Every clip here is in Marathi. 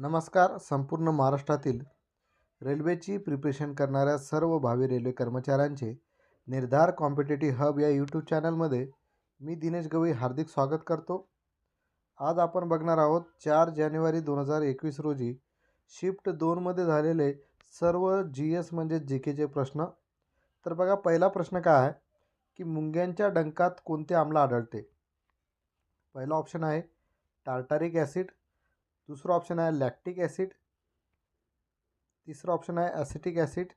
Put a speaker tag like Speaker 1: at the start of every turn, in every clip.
Speaker 1: नमस्कार. संपूर्ण महाराष्ट्रातील रेल्वेची प्रिपरेशन करणाऱ्या सर्व भावी रेल्वे कर्मचाऱ्यांचे निर्धार कॉम्पिटेटिव्ह हब या यूट्यूब चॅनलमध्ये मी दिनेश गवई हार्दिक स्वागत करतो. आज आपण बघणार आहोत चार जानेवारी दोन हजार एकवीस रोजी शिफ्ट दोनमध्ये झालेले सर्व जी एस म्हणजे जी केचे प्रश्न. तर बघा पहिला प्रश्न काय आहे? की मुंग्यांच्या डंकात कोणते आम्ल आढळते? पहिला ऑप्शन आहे टार्टारिक ॲसिड दुसरं ऑप्शन आहे लॅक्टिक ॲसिड तिसरं ऑप्शन आहे ॲसिटिक ॲसिड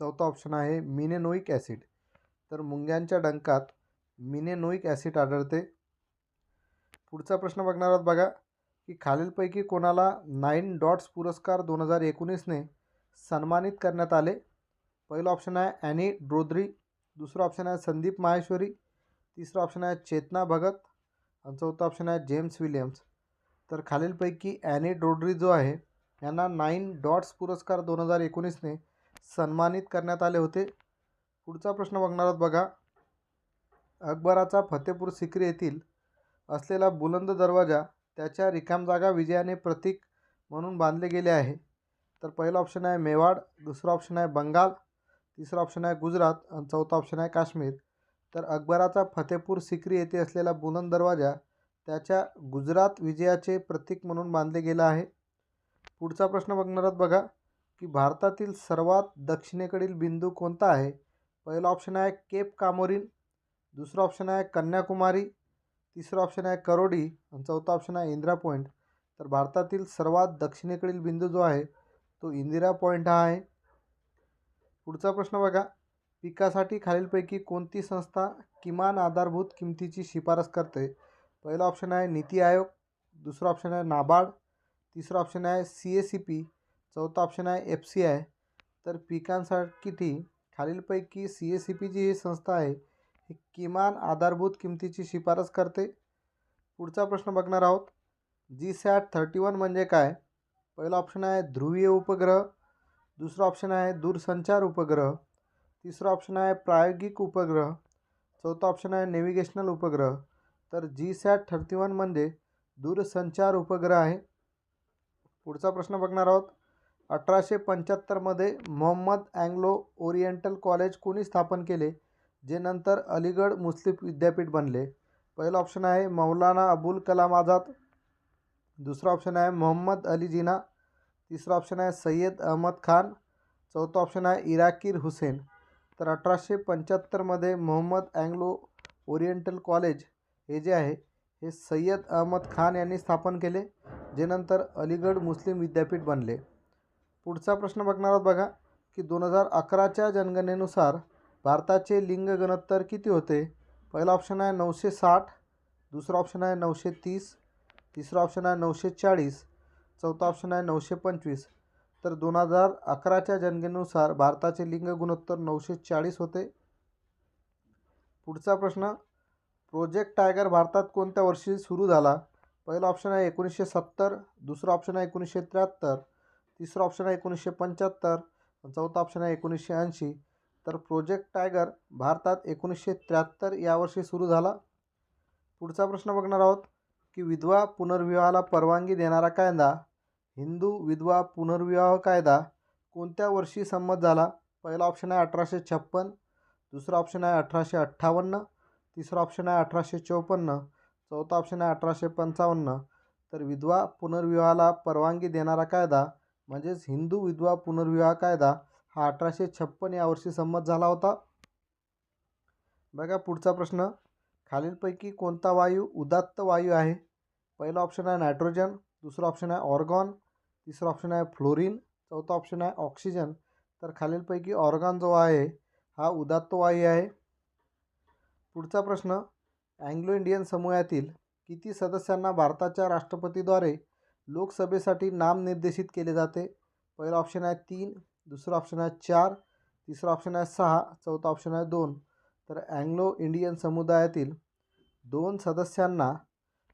Speaker 1: चौथा ऑप्शन आहे मिनेनोईक ॲसिड तर मुंग्यांच्या डंकात मिनेनोईक ॲसिड आढळते. पुढचा प्रश्न बघणार आहोत बघा की खालीलपैकी कोणाला नाईन डॉट्स पुरस्कार दोन हजार एकोणीसने सन्मानित करण्यात आले? पहिलं ऑप्शन आहे ॲनी ड्रोद्री दुसरं ऑप्शन आहे संदीप माहेश्वरी तिसरं ऑप्शन आहे चेतना भगत आणि चौथा ऑप्शन आहे जेम्स विलियम्स. तर खालीलपैकी ॲनी डोड्री जो आहे यांना नाईन डॉट्स पुरस्कार दोन हजार एकोणीसने सन्मानित करण्यात आले होते. पुढचा प्रश्न बघणार आहोत बघा. अकबराचा फतेपूर सिक्री येथील असलेला बुलंद दरवाजा त्याच्या रिकाम जागा विजयाने प्रतीक म्हणून बांधले गेले आहे. तर पहिलं ऑप्शन आहे मेवाड दुसरं ऑप्शन आहे बंगाल तिसरं ऑप्शन आहे गुजरात आणि चौथा ऑप्शन आहे काश्मीर. तर अकबराचा फतेपूर सिक्री येथे असलेला बुलंद दरवाजा त्याच्या गुजरात विजयाचे प्रतीक म्हणून मानले गेलं आहे. पुढचा प्रश्न बघणार आहोत बघा की भारतातील सर्वात दक्षिणेकडील बिंदू कोणता आहे? पहिला ऑप्शन आहे केप कामोरीन दुसरं ऑप्शन आहे कन्याकुमारी तिसरं ऑप्शन आहे करोडी आणि चौथा ऑप्शन आहे इंदिरा पॉईंट तर भारतातील सर्वात दक्षिणेकडील बिंदू जो आहे तो इंदिरा पॉईंट हा आहे. पुढचा प्रश्न बघा पिकासाठी खालीलपैकी कोणती संस्था किमान आधारभूत किमतीची शिफारस करते? पहिला ऑप्शन आहे नीती आयोग दुसरा ऑप्शन आहे नाबार्ड तिसरा ऑप्शन आहे सी ए सी पी चौथा ऑप्शन आहे एफ सी आय तर पिकांसाठी खालीलपैकी सी ए सी पी जी ही संस्था आहे ही किमान आधारभूत किमतीची शिफारस करते. पुढचा प्रश्न बघणार आहोत. जी सॅट थर्टी वन म्हणजे काय? पहिला ऑप्शन आहे ध्रुवीय उपग्रह दुसरा ऑप्शन आहे दूरसंचार उपग्रह तिसरा ऑप्शन आहे प्रायोगिक उपग्रह चौथा ऑप्शन आहे नेव्हिगेशनल उपग्रह तर जी सॅट थर्टी वन म्हणजे दूरसंचार उपग्रह आहे. पुढचा प्रश्न बघणार आहोत. अठराशे पंच्याहत्तरमध्ये मोहम्मद अँग्लो ओरिएंटल कॉलेज कोणी स्थापन केले? जे नंतर अलीगड मुस्लिम विद्यापीठ बनले. पहिलं ऑप्शन आहे मौलाना अबुल कलाम आझाद. दुसरा ऑप्शन आहे मोहम्मद अली जिना. तिसरा ऑप्शन आहे सय्यद अहमद खान. चौथा ऑप्शन आहे इराकीर हुसेन. तर अठराशे पंच्याहत्तरमध्ये मोहम्मद अँग्लो ओरिएंटल कॉलेज हे जे आहे हे सय्यद अहमद खान यांनी स्थापन केले जे नंतर अलीगड मुस्लिम विद्यापीठ बनले. पुढचा प्रश्न बघणार आहोत बघा की दोन हजार अकराच्या जनगणनेनुसार भारताचे लिंग गणोत्तर किती होते? पहिला ऑप्शन आहे नऊशे साठ दुसरा ऑप्शन आहे नऊशे तीस तिसरा ऑप्शन आहे नऊशे चाळीस चौथा ऑप्शन आहे नऊशे पंचवीस. तर दोन हजार अकराच्या जनगणनेनुसार भारताचे लिंग गुणोत्तर नऊशे चाळीस होते. पुढचा प्रश्न प्रोजेक्ट टायगर भारतात कोणत्या वर्षी सुरू झाला? पहिला ऑप्शन आहे एकोणीसशे सत्तर दुसरा ऑप्शन आहे एकोणीसशे त्र्याहत्तर तिसरा ऑप्शन आहे एकोणीसशे पंच्याहत्तर चौथा ऑप्शन आहे एकोणीसशे ऐंशी. तर प्रोजेक्ट टायगर भारतात एकोणीसशे त्र्याहत्तर यावर्षी सुरू झाला? पुढचा प्रश्न बघणार आहोत की विधवा पुनर्विवाहाला परवानगी देणारा कायदा हिंदू विधवा पुनर्विवाह कायदा कोणत्या वर्षी संमत झाला? पहिला ऑप्शन आहे अठराशे छप्पन दुसरा ऑप्शन आहे अठराशे अठ्ठावन्न तिसरा ऑप्शन आहे अठराशे चौपन्न चौथा ऑप्शन आहे अठराशे पंचावन्न. तर विधवा पुनर्विवाहाला परवानगी देणारा कायदा म्हणजेच हिंदू विधवा पुनर्विवाह कायदा हा अठराशे छप्पन यावर्षी संमत झाला होता. बघा पुढचा प्रश्न. खालीलपैकी कोणता वायू उदात्त वायू आहे? पहिला ऑप्शन आहे नायट्रोजन दुसरा ऑप्शन आहे ऑर्गॉन तिसरा ऑप्शन आहे फ्लोरीन चौथा ऑप्शन आहे ऑक्सिजन तर खालीलपैकी ऑर्गॉन जो आहे हा उदात्त वायू आहे. पुढचा प्रश्न अँग्लो इंडियन समूहातील किती सदस्यांना भारताच्या राष्ट्रपतीद्वारे लोकसभेसाठी नामनिर्देशित केले जाते? पहिला ऑप्शन आहे तीन दुसरा ऑप्शन आहे चार तिसरा ऑप्शन आहे सहा चौथा ऑप्शन आहे दोन. तर अँग्लो इंडियन समुदायातील दोन सदस्यांना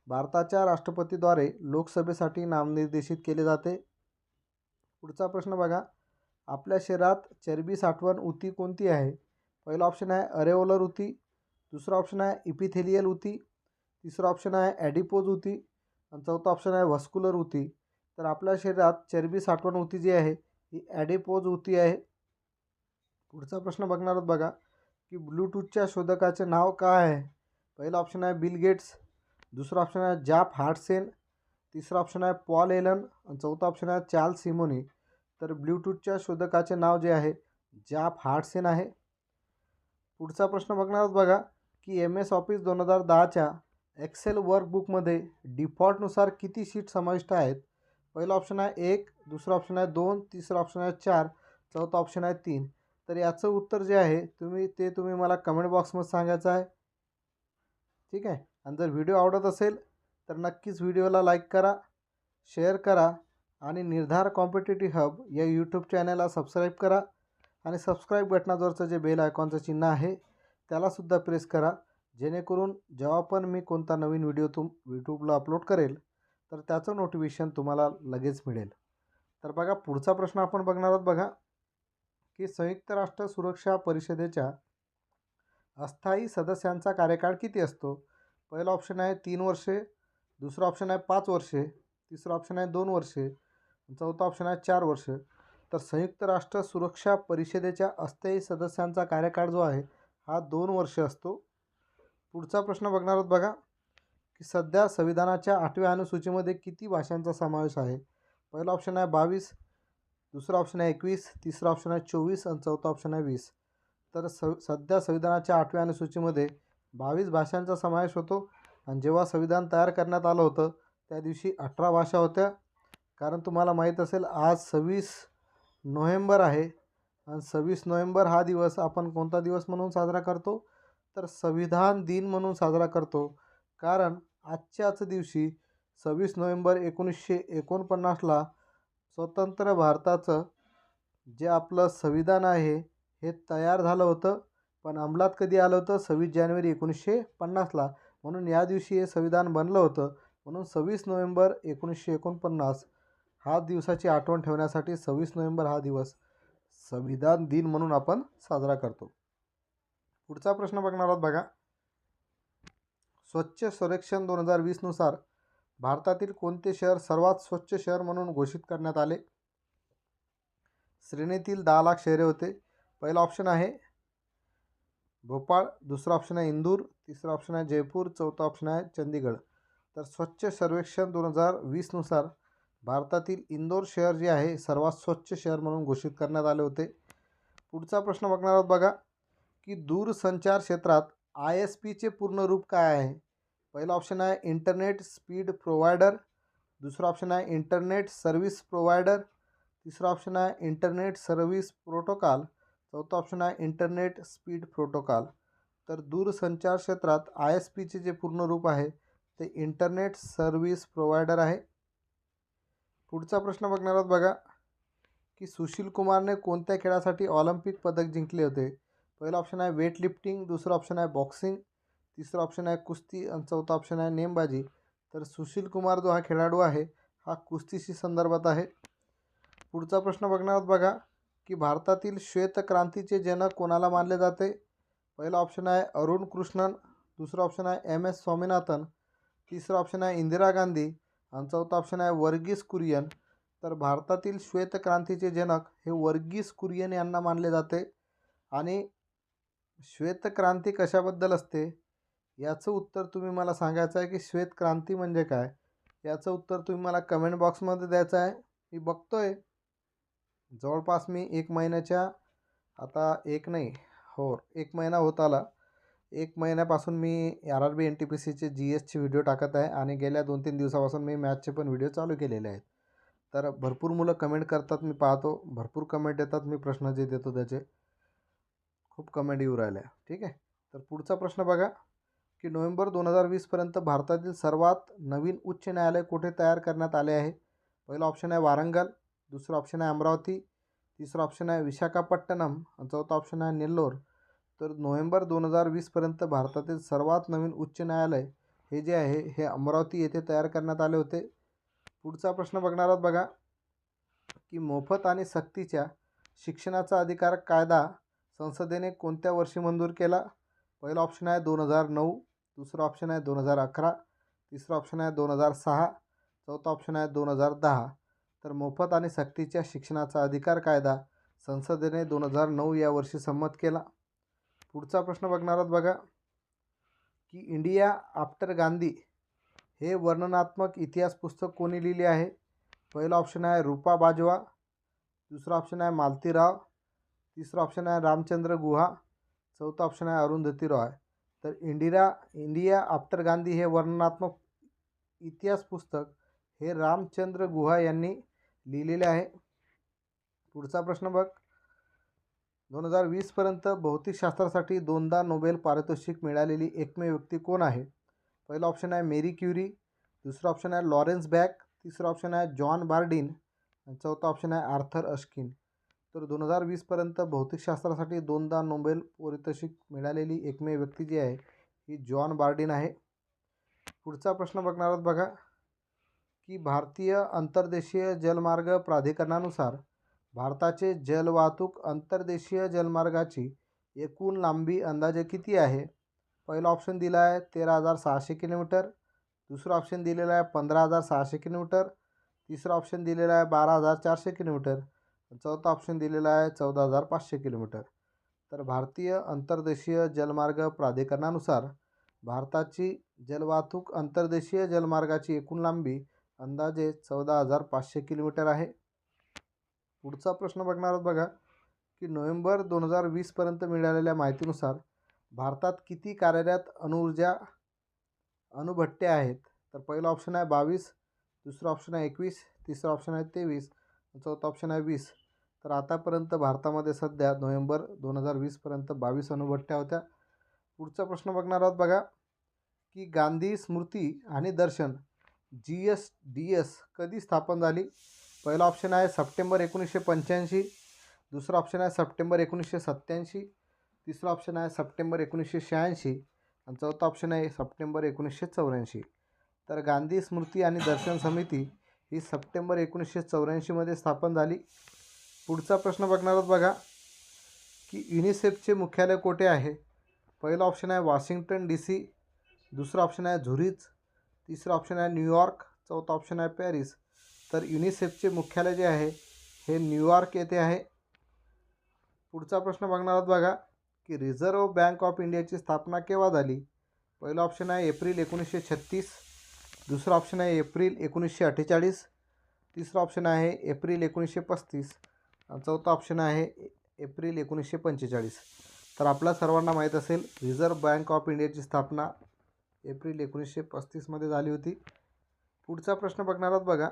Speaker 1: भारताच्या राष्ट्रपतीद्वारे लोकसभेसाठी नामनिर्देशित केले जाते. पुढचा प्रश्न बघा. आपल्या शरीरात चरबी साठवण उती कोणती आहे? पहिला ऑप्शन आहे अरेओलर उती दुसरा ऑप्शन आहे इपिथेलियल उती तिसरा ऑप्शन आहे ॲडिपोज उती आणि चौथा ऑप्शन आहे व्हस्क्युलर उती तर आपल्या शरीरात चरबी साठवण उती जी आहे ही ॲडिपोज उती आहे. पुढचा प्रश्न बघणार आहोत बघा की ब्लूटूथच्या शोधकाचे नाव काय आहे? पहिला ऑप्शन आहे बिल गेट्स. दुसरा ऑप्शन आहे जॅप हार्टसेन. तिसरा ऑप्शन आहे पॉल एलन. आणि चौथा ऑप्शन आहे चार्ल सिमोनी. तर ब्लूटूथच्या शोधकाचे नाव जे आहे जॅप हार्टसेन आहे. पुढचा प्रश्न बघणार आहोत बघा की एम एस ऑफिस दोन हजार दहाच्या एक्सेल वर्कबुकमध्ये डिफॉल्टनुसार किती शीट समाविष्ट आहेत? पहिला ऑप्शन आहे एक दुसरा ऑप्शन आहे दोन तिसरा ऑप्शन आहे चार चौथा ऑप्शन आहे तीन. तर याचं उत्तर जे आहे तुम्ही ते तुम्ही मला कमेंट बॉक्समध्ये सांगायचं आहे. ठीक आहे? आणि जर व्हिडिओ आवडत असेल तर नक्कीच व्हिडिओला लाईक करा शेअर करा आणि निर्धार कॉम्पिटेटिव्ह हब या यूट्यूब चॅनलला सबस्क्राईब करा. आणि सबस्क्राईब बटनाजवळचं जे बेल आयकॉनचं चिन्ह आहे त्यालासुद्धा प्रेस करा. जेणेकरून जेव्हा पण मी कोणता नवीन व्हिडिओ तुम यूट्यूबला अपलोड करेल तर त्याचं नोटिफिकेशन तुम्हाला लगेच मिळेल. तर बघा पुढचा प्रश्न आपण बघणार आहोत बघा की संयुक्त राष्ट्र सुरक्षा परिषदेच्या अस्थायी सदस्यांचा कार्यकाळ किती असतो? पहिला ऑप्शन आहे तीन वर्षे दुसरं ऑप्शन आहे पाच वर्षे तिसरं ऑप्शन आहे दोन वर्षे चौथा ऑप्शन आहे चार वर्ष. तर संयुक्त राष्ट्र सुरक्षा परिषदेच्या अस्थायी सदस्यांचा कार्यकाळ जो आहे हा दोन वर्ष असतो. पुढचा प्रश्न बघणार आहोत बघा की सध्या संविधानाच्या आठव्या अनुसूचीमध्ये किती भाषांचा समावेश आहे? पहिला ऑप्शन आहे बावीस दुसरा ऑप्शन आहे एकवीस तिसरा ऑप्शन आहे चोवीस आणि चौथा ऑप्शन आहे वीस. तर स सध्या संविधानाच्या आठव्या अनुसूचीमध्ये बावीस भाषांचा समावेश होतो आणि जेव्हा संविधान तयार करण्यात आलं होतं त्या दिवशी अठरा भाषा होत्या. कारण तुम्हाला माहीत असेल आज सव्वीस नोव्हेंबर आहे. आणि सव्वीस नोव्हेंबर हा दिवस आपण कोणता दिवस म्हणून साजरा करतो? तर संविधान दिन म्हणून साजरा करतो. कारण आजच्याच दिवशी सव्वीस नोव्हेंबर एकोणीसशे एकोणपन्नासला स्वतंत्र भारताचं जे आपलं संविधान आहे हे तयार झालं होतं. पण अंमलात कधी आलं होतं? सव्वीस जानेवारी एकोणीसशे पन्नासला म्हणून या दिवशी हे संविधान बनलं होतं. म्हणून सव्वीस नोव्हेंबर एकोणीसशे एकोणपन्नास हा दिवसाची आठवण ठेवण्यासाठी सव्वीस नोव्हेंबर हा दिवस संविधान दिन म्हणून आपण साजरा करतो. पुढचा प्रश्न बघणार आहोत बघा. स्वच्छ सर्वेक्षण दोन हजार वीसनुसार भारतातील कोणते शहर सर्वात स्वच्छ शहर म्हणून घोषित करण्यात आले? श्रेणीतील दहा लाख शहरे होते. पहिला ऑप्शन आहे भोपाळ दुसरा ऑप्शन आहे इंदूर तिसरा ऑप्शन आहे जयपूर चौथा ऑप्शन आहे चंदीगड तर स्वच्छ सर्वेक्षण दोन हजार वीसनुसार भारतातील इंदोर शहर जे आहे सर्वात स्वच्छ शहर म्हणून घोषित करण्यात आले होते. पुढचा प्रश्न बघणार आहोत बघा की दूरसंचार क्षेत्रात आय एस पीचे पूर्ण रूप काय आहे? पहिला ऑप्शन आहे इंटरनेट स्पीड प्रोव्हायडर दुसरा ऑप्शन आहे इंटरनेट सर्व्हिस प्रोव्हायडर तिसरा ऑप्शन आहे इंटरनेट सर्व्हिस प्रोटोकॉल चौथा ऑप्शन आहे इंटरनेट स्पीड प्रोटोकॉल तर दूरसंचार क्षेत्रात आय एस पीचे जे पूर्ण रूप आहे ते इंटरनेट सर्व्हिस प्रोव्हायडर आहे. पुढचा प्रश्न बघणार आहोत बघा की सुशील कुमारने कोणत्या खेळासाठी ऑलिम्पिक पदक जिंकले होते? पहिला ऑप्शन आहे वेट लिफ्टिंग दुसरा ऑप्शन आहे बॉक्सिंग तिसरा ऑप्शन आहे कुस्ती आणि चौथा ऑप्शन आहे नेमबाजी. तर सुशील कुमार जो हा खेळाडू आहे हा कुस्तीशी संदर्भात आहे. पुढचा प्रश्न बघणार आहोत बघा की भारतातील श्वेतक्रांतीचे जनक कोणाला मानले जाते? पहिला ऑप्शन आहे अरुण कृष्णन दुसरा ऑप्शन आहे एम एस स्वामीनाथन तिसरा ऑप्शन आहे इंदिरा गांधी आणि चौथा ऑप्शन आहे वर्गीस कुरियन. तर भारतातील श्वेतक्रांतीचे जनक हे वर्गीस कुरियन यांना मानले जाते. आणि श्वेतक्रांती कशाबद्दल असते? याचं उत्तर तुम्ही मला सांगायचं आहे की श्वेतक्रांती म्हणजे काय? याचं उत्तर तुम्ही मला कमेंट बॉक्समध्ये द्यायचं आहे. मी बघतो आहे जवळपास मी एक महिन्याच्या आता एक नाही हो एक महिना होत आला. एक महिन्यापासून मी R R B N T P सीचे जी एसचे व्हिडिओ टाकत आहे आणि गेल्या दोन तीन दिवसापासून मी मॅथचे पण व्हिडिओ चालू केलेले आहेत. तर भरपूर मुलं कमेंट करतात मी पाहतो. भरपूर कमेंट येतात मी प्रश्न जे देतो त्याचे. खूप कमेंट येऊ राहिल्या ठीक आहे? तर पुढचा प्रश्न बघा की नोव्हेंबर दोन हजार वीसपर्यंत भारतातील सर्वात नवीन उच्च न्यायालय कुठे तयार करण्यात आले आहे? पहिला ऑप्शन आहे वारंगल दुसरा ऑप्शन आहे अमरावती तिसरा ऑप्शन आहे विशाखापट्टणम आणि चौथा ऑप्शन आहे नेल्लोर. तर नोव्हेंबर दोन हजार वीसपर्यंत भारतातील सर्वात नवीन उच्च न्यायालय हे जे आहे हे अमरावती येथे तयार करण्यात आले होते. पुढचा प्रश्न बघणार आहोत बघा की मोफत आणि सक्तीच्या शिक्षणाचा अधिकार कायदा संसदेने कोणत्या वर्षी मंजूर केला? पहिला ऑप्शन आहे दोन हजार नऊ दुसरा ऑप्शन आहे दोन हजार अकरा तिसरा ऑप्शन आहे दोन हजार सहा चौथा ऑप्शन आहे दोन हजार दहा. तर मोफत आणि सक्तीच्या शिक्षणाचा अधिकार कायदा संसदेने दोन हजार नऊ या वर्षी संमत केला. पुढचा प्रश्न बघणार आहोत बघा. की इंडिया आफ्टर गांधी हे वर्णनात्मक इतिहास पुस्तक कोणी लिहिले आहे? पहिला ऑप्शन आहे रूपा बाजवा. दुसरा ऑप्शन आहे मालतीराव. तिसरा ऑप्शन आहे रामचंद्र गुहा. चौथा ऑप्शन आहे अरुंधती रॉय. तर इंडिरा, इंडिया आफ्टर गांधी हे वर्णनात्मक इतिहास पुस्तक हे रामचंद्र गुहा यांनी लिहिलेले आहे. पुढचा प्रश्न बघ. दोन हजार वीसपर्यंत भौतिकशास्त्रासाठी दोनदा नोबेल पारितोषिक मिळालेली एकमेव व्यक्ती कोण आहे? पहिला ऑप्शन आहे मेरी क्युरी दुसरा ऑप्शन आहे लॉरेन्स बॅक तिसरा ऑप्शन आहे जॉन बार्डिन आणि चौथा ऑप्शन आहे आर्थर अश्किन. तर दोन हजार वीसपर्यंत भौतिकशास्त्रासाठी दोनदा नोबेल पारितोषिक मिळालेली एकमेव व्यक्ती जी आहे ही जॉन बार्डिन आहे. पुढचा प्रश्न बघणार आहोत बघा की भारतीय अंतर्देशीय जलमार्ग प्राधिकरणानुसार भारताचे जलवाहतूक अंतर्देशीय जलमार्गाची एकूण लांबी अंदाजे किती आहे? पहिला ऑप्शन दिला आहे तेरा हजार सहाशे किलोमीटर. दुसरा ऑप्शन दिलेला आहे पंधरा हजार सहाशे किलोमीटर. तिसरा ऑप्शन दिलेला आहे बारा हजार चारशे किलोमीटर. चौथा ऑप्शन दिलेला आहे चौदा हजार पाचशे किलोमीटर. तर भारतीय अंतर्देशीय जलमार्ग प्राधिकरणानुसार भारताची जलवाहतूक अंतर्देशीय जलमार्गाची एकूण लांबी अंदाजे चौदा हजार पाचशे किलोमीटर आहे. पुढचा प्रश्न बघणार आहोत बघा की नोव्हेंबर दोन हजार वीसपर्यंत मिळालेल्या माहितीनुसार भारतात किती कार्यरत अणुऊर्जा अणुभट्ट्या आहेत? तर पहिला ऑप्शन आहे बावीस दुसरा ऑप्शन आहे एकवीस तिसरा ऑप्शन आहे तेवीस चौथा ऑप्शन आहे वीस. तर आतापर्यंत भारतामध्ये सध्या नोव्हेंबर दोन हजार वीसपर्यंत बावीस अणुभट्ट्या होत्या. पुढचा प्रश्न बघणार आहोत बघा की गांधी स्मृती आणि Darshan G S D S कधी स्थापन झाली? पहिला ऑप्शन आहे सप्टेंबर एकोणीसशे पंच्याऐंशी. दुसरा ऑप्शन आहे सप्टेंबर एकोणीसशे सत्त्याऐंशी. तिसरा ऑप्शन आहे सप्टेंबर एकोणीसशे शहाऐंशी. आणि चौथा ऑप्शन आहे सप्टेंबर एकोणीसशे चौऱ्याऐंशी. तर गांधी स्मृती आणि दर्शन समिती ही सप्टेंबर एकोणीसशे चौऱ्याऐंशीमध्ये स्थापन झाली. पुढचा प्रश्न बघणार आहोत बघा की युनिसेफचे मुख्यालय कोठे आहे? पहिला ऑप्शन आहे वॉशिंग्टन डी सी. दुसरा ऑप्शन आहे झुरीच. तिसरा ऑप्शन आहे न्यूयॉर्क. चौथा ऑप्शन आहे पॅरिस. तर युनिसेफचे मुख्यालय जे आहे हे न्यूयॉर्क येथे आहे. पुढचा प्रश्न बघणार आहोत बघा की रिझर्व्ह बँक ऑफ इंडियाची स्थापना केव्हा झाली? पहिला ऑप्शन आहे एप्रिल एकोणीसशे छत्तीस दुसरा ऑप्शन आहे एप्रिल एकोणीसशे अठ्ठेचाळीस तिसरा ऑप्शन आहे एप्रिल एकोणीसशे पस्तीस आणि चौथा ऑप्शन आहे एप्रिल एकोणीसशे पंचेचाळीस. तर आपल्या सर्वांना माहीत असेल रिझर्व्ह बँक ऑफ इंडियाची स्थापना एप्रिल एकोणीसशे पस्तीसमध्ये झाली होती. पुढचा प्रश्न बघणार आहोत बघा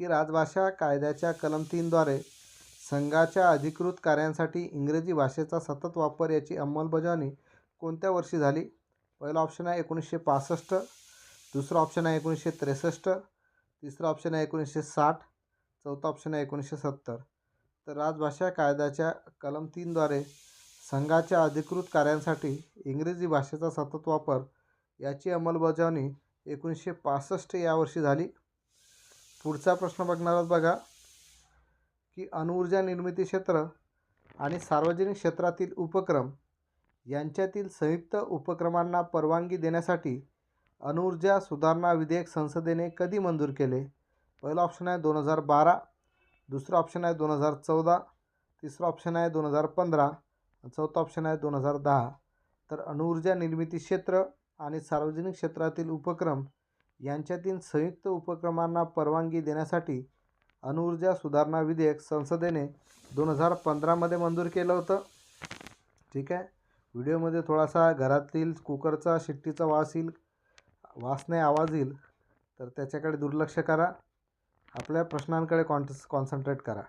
Speaker 1: की राजभाषा कायद्याच्या कलम तीनद्वारे संघाच्या अधिकृत कार्यांसाठी इंग्रजी भाषेचा सतत वापर याची अंमलबजावणी कोणत्या वर्षी झाली? पहिला ऑप्शन आहे एकोणीसशे पासष्ट दुसरा ऑप्शन आहे एकोणीसशे त्रेसष्ट तिसरा ऑप्शन आहे एकोणीसशे साठ चौथा ऑप्शन आहे एकोणीसशे सत्तर. तर राजभाषा कायद्याच्या कलम तीनद्वारे संघाच्या अधिकृत कार्यांसाठी इंग्रजी भाषेचा सतत वापर याची अंमलबजावणी एकोणीसशे पासष्ट या वर्षी झाली. पुढचा प्रश्न बघणार आहोत बघा की अणुऊर्जा निर्मिती क्षेत्र आणि सार्वजनिक क्षेत्रातील उपक्रम यांच्यातील संयुक्त उपक्रमांना परवानगी देण्यासाठी अणुऊर्जा सुधारणा विधेयक संसदेने कधी मंजूर केले? पहिला ऑप्शन आहे दोन हजार बारा दुसरा ऑप्शन आहे दोन हजार चौदा तिसरा ऑप्शन आहे दोन हजार पंधरा चौथा ऑप्शन आहे दोन हजार दहा. तर अणुऊर्जा निर्मिती क्षेत्र आणि सार्वजनिक क्षेत्रातील उपक्रम यांच्यातील संयुक्त उपक्रमांना परवानगी देण्यासाठी अणुऊर्जा सुधारणा विधेयक संसदेने दोन हजार पंधरामध्ये मंजूर केलं होतं. ठीक आहे? व्हिडिओमध्ये थोडासा घरातील कुकरचा शिट्टीचा वास येईल वास नाही आवाज येईल. तर त्याच्याकडे दुर्लक्ष करा. आपल्या प्रश्नांकडे कॉन्स कॉन्सन्ट्रेट करा.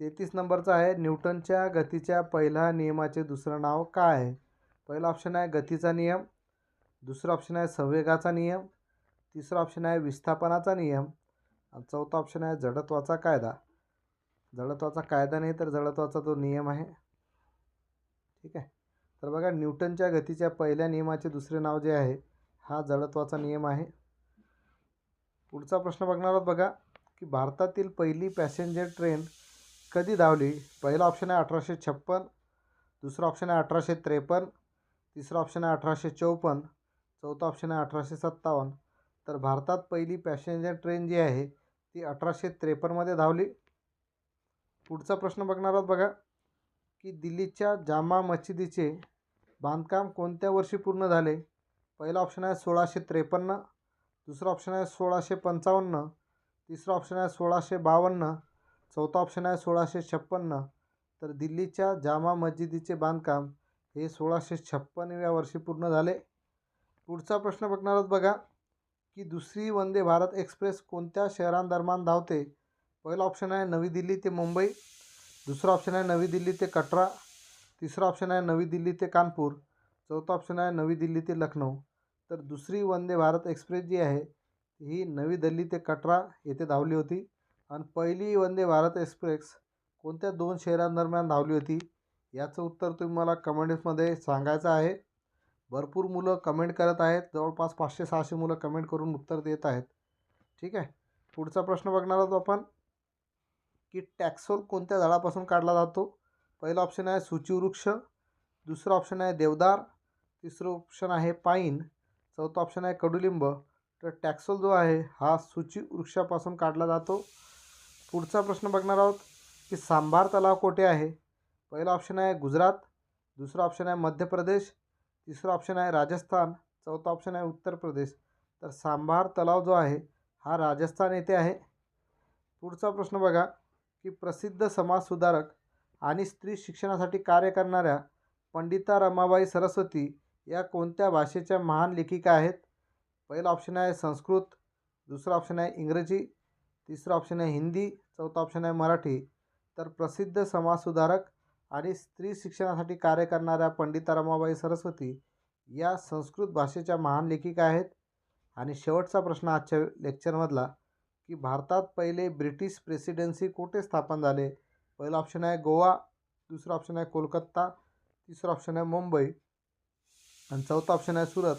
Speaker 1: तेहतीस नंबरचा आहे न्यूटनच्या गतीच्या पहिल्या नियमाचे दुसरं नाव काय आहे? पहिला ऑप्शन आहे गतीचा नियम. दुसरा ऑप्शन आहे संवेगाचा नियम. तिसरा ऑप्शन आहे विस्थापनाचा नियम. आणि चौथा ऑप्शन आहे जडत्वाचा कायदा. जडत्वाचा कायदा नाही तर जडत्वाचा तो नियम आहे. ठीक आहे? तर बघा न्यूटनच्या गतीच्या पहिल्या नियमाचे दुसरे नाव जे आहे हा जडत्वाचा नियम आहे. पुढचा प्रश्न बघणार आहोत बघा की भारतातील पहिली पॅसेंजर ट्रेन कधी धावली? पहिला ऑप्शन आहे अठराशे छप्पन दुसरा ऑप्शन आहे अठराशे त्रेपन्न तिसरा ऑप्शन आहे अठराशे चौपन्न चौथा ऑप्शन आहे अठराशे सत्तावन्न. तर भारतात पहिली पॅसेंजर ट्रेन जी आहे ती अठराशे त्रेपन्नमध्ये धावली. पुढचा प्रश्न बघणार आहोत बघा की दिल्लीच्या जामा मशिदीचे बांधकाम कोणत्या वर्षी पूर्ण झाले? पहिला ऑप्शन आहे सोळाशे त्रेपन्न दुसरा ऑप्शन आहे सोळाशे पंचावन्न तिसरा ऑप्शन आहे सोळाशे बावन्न चौथा ऑप्शन आहे सोळाशे छप्पन्न. तर दिल्लीच्या जामा मस्जिदीचे बांधकाम हे सोळाशे छप्पन्नव्या वर्षी पूर्ण झाले. पुढचा प्रश्न बघणार आहोत बघा की दुसरी वंदे भारत एक्सप्रेस कोणत्या शहरांदरम्यान धावते? पहिला ऑप्शन आहे नवी दिल्ली ते मुंबई. दुसरा ऑप्शन आहे नवी दिल्ली ते कटरा. तिसरा ऑप्शन आहे नवी दिल्ली ते कानपूर. चौथा ऑप्शन आहे नवी दिल्ली ते लखनौ तर दुसरी वंदे भारत एक्सप्रेस जी आहे ही नवी दिल्ली ते कटरा येथे धावली होती. आणि पहिली वंदे भारत एक्सप्रेस कोणत्या दोन शहरांदरम्यान धावली होती? याचं उत्तर तुम्ही मला कमेंट्समध्ये सांगायचं आहे. भरपूर मुलं कमेंट करत आहेत. जवळपास पाचशे सहाशे मुलं कमेंट करून उत्तर देत आहेत. ठीक आहे? पुढचा प्रश्न बघणार आहोत आपण. की टॅक्सोल कोणत्या झाडापासून काढला जातो? पहिला ऑप्शन आहे सूचीवृक्ष. दुसरा ऑप्शन आहे देवदार. तिसरं ऑप्शन आहे पाईन. चौथा ऑप्शन आहे कडुलिंब. तर टॅक्सोल जो आहे हा सूचीवृक्षापासून काढला जातो. पुढचा प्रश्न बघणार आहोत की सांभार तलाव कोठे आहे? पहिला ऑप्शन आहे गुजरात. दुसरा ऑप्शन आहे मध्य प्रदेश. तिसरा ऑप्शन आहे राजस्थान चौथा ऑप्शन आहे उत्तर प्रदेश. तर सांभार तलाव जो आहे हा राजस्थान येथे आहे. पुढचा प्रश्न बघा की प्रसिद्ध समाजसुधारक आणि स्त्री शिक्षणासाठी कार्य करणाऱ्या पंडिता रमाबाई सरस्वती या कोणत्या भाषेच्या महान लेखिका आहेत? पहिला ऑप्शन आहे संस्कृत दुसरा ऑप्शन आहे इंग्रजी तिसरा ऑप्शन आहे हिंदी चौथा ऑप्शन आहे मराठी. तर प्रसिद्ध समाजसुधारक आणि स्त्री शिक्षणासाठी कार्य करणाऱ्या पंडिता रमाबाई सरस्वती या संस्कृत भाषेच्या महान लेखिका आहेत. आणि शेवटचा प्रश्न आजच्या लेक्चरमधला की भारतात पहिले ब्रिटिश प्रेसिडेन्सी कुठे स्थापन झाले? पहिला ऑप्शन आहे गोवा दुसरा ऑप्शन आहे कोलकाता तिसरा ऑप्शन आहे मुंबई आणि चौथा ऑप्शन आहे सुरत.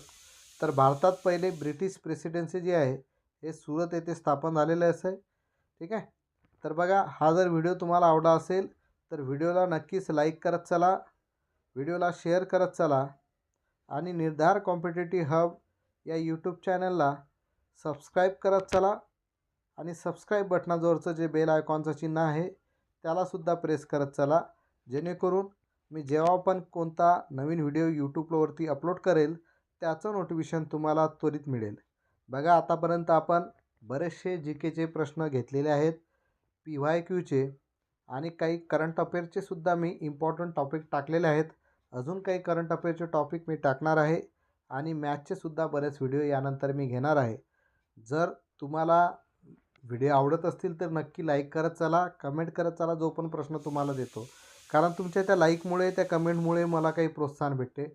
Speaker 1: तर भारतात पहिले ब्रिटिश प्रेसिडेन्सी जी आहे हे सुरत येथे स्थापन झालेलं असं आहे. ठीक आहे? तर बघा हा जर व्हिडिओ तुम्हाला आवडला असेल तर व्हिडिओला नक्कीच लाईक करत चला व्हिडिओला शेअर करत चला आणि निर्धार कॉम्पिटेटिव्ह हब या यूट्यूब चॅनलला सबस्क्राईब करत चला आणि सबस्क्राईब बटनाजवळचं जे बेल आयकॉनचं चिन्ह आहे त्यालासुद्धा प्रेस करत चला. जेणेकरून मी जेव्हा पण कोणता नवीन व्हिडिओ यूट्यूबवरती अपलोड करेल त्याचं नोटिफिकेशन तुम्हाला त्वरित मिळेल. बघा आतापर्यंत आपण बरेचसे जी केचे प्रश्न घेतलेले आहेत पी व्हाय क्यूचे आणि काही करंट अफेअरचे सुद्धा मी इम्पॉर्टंट टॉपिक टाकलेले आहेत. अजून काही करंट अफेअरचे टॉपिक मी टाकणार आहे आणि मॅथचे सुद्धा बरेच व्हिडिओ यानंतर मी घेणार आहे. जर तुम्हाला व्हिडिओ आवडत असतील तर नक्की लाईक करत चला कमेंट करत चला जो पण प्रश्न तुम्हाला देतो. कारण तुमच्या त्या लाईकमुळे त्या कमेंटमुळे मला काही प्रोत्साहन भेटते.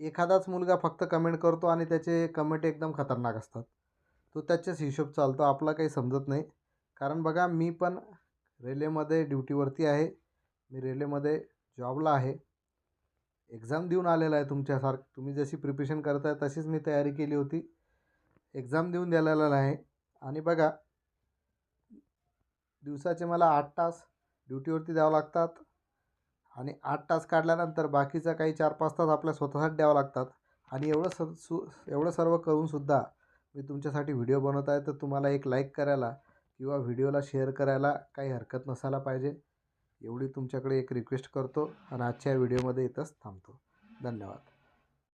Speaker 1: एखादाच मुलगा फक्त कमेंट करतो आणि त्याचे कमेंट एकदम खतरनाक असतात. तो त्याच्याच हिशोब चालतो आपला काही समजत नाही. कारण बघा मी पण रेल्वेमध्ये ड्युटीवरती आहे. मी रेल्वेमध्ये जॉबला आहे. एक्झाम देऊन आलेला आहे तुमच्यासारखं. तुम्ही जशी प्रिपरेशन करताय तशीच मी तयारी केली होती. एक्झाम देऊन द्यायला आहे. आणि बघा दिवसाचे मला आठ तास ड्युटीवरती द्यावं लागतात. आणि आठ तास काढल्यानंतर बाकीचा काही चार पाच तास आपल्या स्वतःसाठी द्यावं लागतात. आणि एवढं स सु एवढं सर्व करूनसुद्धा मी तुमच्यासाठी व्हिडिओ बनवत आहे. तर तुम्हाला एक लाईक करायला किंवा व्हिडिओला शेअर करायला काही हरकत नसायला पाहिजे एवढी तुमच्याकडे एक रिक्वेस्ट करतो आणि आजच्या व्हिडिओमध्ये इथंच थांबतो. धन्यवाद.